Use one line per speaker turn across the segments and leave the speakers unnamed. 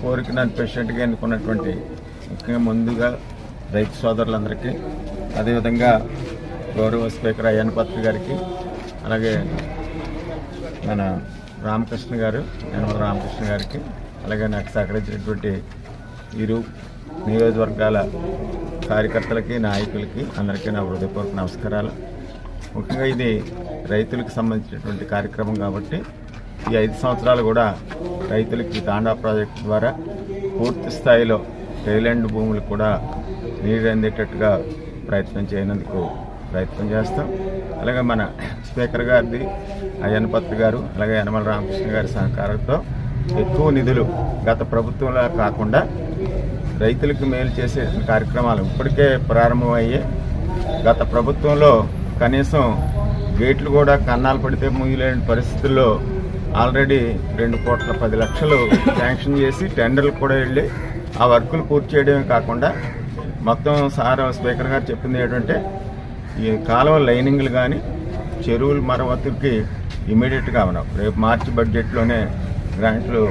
కోరిక నన్ను పేషెంట్గా ఎన్నుకున్నటువంటి ముఖ్యంగా ముందుగా రైతు సోదరులందరికీ అదేవిధంగా గౌరవ స్పీకర్ అయ్యన్ పత్రి గారికి అలాగే మన రామకృష్ణ గారు యనమల రామకృష్ణ గారికి అలాగే నాకు సహకరించినటువంటి ఇరు నియోజకవర్గాల కార్యకర్తలకి నాయకులకి అందరికీ నా హృదయపూర్వక నమస్కారాలు. ముఖ్యంగా ఇది రైతులకు సంబంధించినటువంటి కార్యక్రమం కాబట్టి ఈ ఐదు సంవత్సరాలు కూడా రైతులకి తాండా ప్రాజెక్టు ద్వారా పూర్తి స్థాయిలో టైలాండ్ భూములు కూడా నీరు అందేటట్టుగా ప్రయత్నం చేయనందుకు ప్రయత్నం చేస్తాం. అలాగే మన స్పీకర్ గారిది అయ్యన్నపత్రి గారు అలాగే యనమల రామకృష్ణ గారి సహకారంతో ఎక్కువ నిధులు గత ప్రభుత్వంలా కాకుండా రైతులకు మేలు చేసే కార్యక్రమాలు ఇప్పటికే ప్రారంభమయ్యాయి. గత ప్రభుత్వంలో కనీసం గేట్లు కూడా కన్నాలు పడితే ముగిలేని పరిస్థితుల్లో ఆల్రెడీ రెండు కోట్ల పది లక్షలు శాంక్షన్ చేసి టెండర్లు కూడా వెళ్ళి ఆ వర్కులు పూర్తి చేయడమే కాకుండా మొత్తం సార్ స్పీకర్ గారు చెప్పింది ఏంటంటే ఈ కాలువ లైనింగ్లు కానీ చెరువులు మరమ్మతుకి ఇమీడియట్గా ఉన్నాం రేపు మార్చి బడ్జెట్లోనే గ్రాంట్లు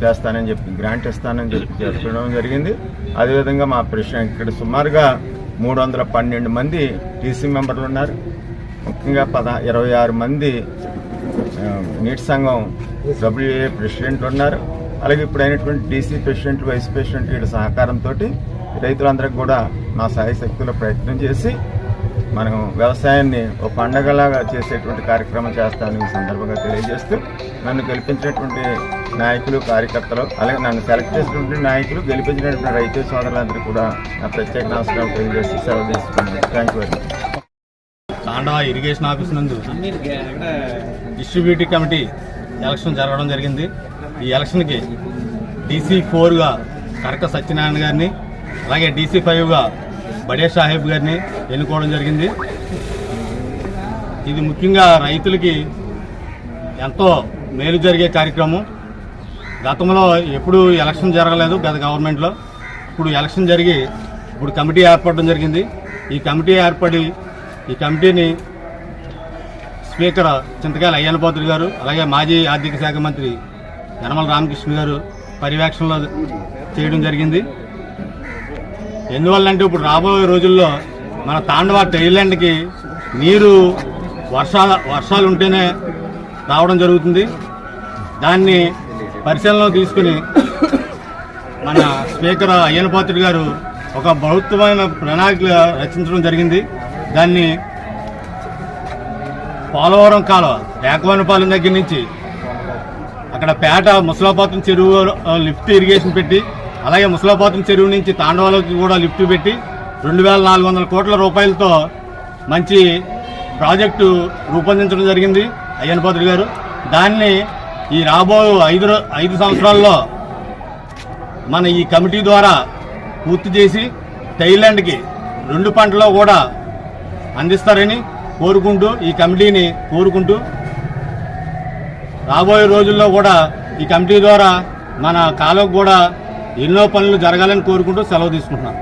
చేస్తానని చెప్పి గ్రాంట్ ఇస్తానని చెప్పి చెప్పడం జరిగింది. అదేవిధంగా మా ప్రశ్న ఇక్కడ సుమారుగా మూడు వందల పన్నెండు మంది టీసీ మెంబర్లు ఉన్నారు. ముఖ్యంగా పద ఇరవై ఆరు మంది నీటి సంఘం డబ్ల్యూఏ ప్రెసిడెంట్ ఉన్నారు. అలాగే ఇప్పుడు అయినటువంటి డీసీ ప్రెసిడెంట్ వైస్ ప్రెసిడెంట్ వీళ్ళ సహకారంతో రైతులందరికీ కూడా మా సాయ శక్తుల ప్రయత్నం చేసి మనం వ్యవసాయాన్ని ఒక పండగలాగా చేసేటువంటి కార్యక్రమం చేస్తామని ఈ సందర్భంగా తెలియజేస్తూ నన్ను గెలిపించినటువంటి నాయకులు కార్యకర్తలు అలాగే నన్ను సెలెక్ట్ చేసినటువంటి నాయకులు గెలిపించినటువంటి రైతు సోదరులందరూ కూడా నా ప్రత్యేక నమస్కారం తెలియజేసి సెలవు తీసుకున్నాను thank you very much
Tanda irrigation office నందు డిస్ట్రిబ్యూటివ్ కమిటీ ఎలక్షన్ జరగడం జరిగింది. ఈ ఎలక్షన్కి డీసీ ఫోర్గా కరక సత్యనారాయణ గారిని అలాగే డీసీ ఫైవ్గా బడే సాహెబ్ గారిని ఎన్నుకోవడం జరిగింది. ఇది ముఖ్యంగా రైతులకి ఎంతో మేలు జరిగే కార్యక్రమం. గతంలో ఎప్పుడు ఎలక్షన్ జరగలేదు గత గవర్నమెంట్లో. ఇప్పుడు ఎలక్షన్ జరిగి ఇప్పుడు కమిటీ ఏర్పడడం జరిగింది. ఈ కమిటీ ఏర్పడి ఈ కమిటీని స్పీకర్ చింతకాయల అయ్యన్నపోతుడు గారు అలాగే మాజీ ఆర్థిక శాఖ మంత్రి యనమల రామకృష్ణ గారు పర్యవేక్షణలో చేయడం జరిగింది. ఎందువల్లంటే ఇప్పుడు రాబోయే రోజుల్లో మన తాండవ టైలాండ్కి నీరు వర్షాల వర్షాలు ఉంటేనే రావడం జరుగుతుంది. దాన్ని పరిశీలనలో తీసుకుని మన స్పీకర్ అయ్యనపాత్రుడు గారు ఒక బహుత్వమైన ప్రణాళిక రచించడం జరిగింది. దాన్ని పోలవరం కాలువ ఏకవనపాలెం దగ్గర నుంచి అక్కడ పేట ముసలాపాతం చెరువు లిఫ్ట్ ఇరిగేషన్ పెట్టి అలాగే ముసలాపాతం చెరువు నుంచి తాండవాలకి కూడా లిఫ్ట్ పెట్టి రెండు వేల నాలుగు వందల కోట్ల రూపాయలతో మంచి ప్రాజెక్టు రూపొందించడం జరిగింది అయ్యనపాత్రుడు గారు. దాన్ని ఈ రాబో ఐదు ఐదు సంవత్సరాల్లో మన ఈ కమిటీ ద్వారా పూర్తి చేసి థైలాండ్కి రెండు పంటలో కూడా అందిస్తారని కోరుకుంటూ ఈ కమిటీని కోరుకుంటూ రాబోయే రోజుల్లో కూడా ఈ కమిటీ ద్వారా మన కాలకు కూడా ఎన్నో పనులు జరగాలని కోరుకుంటూ సెలవు తీసుకుంటున్నాను.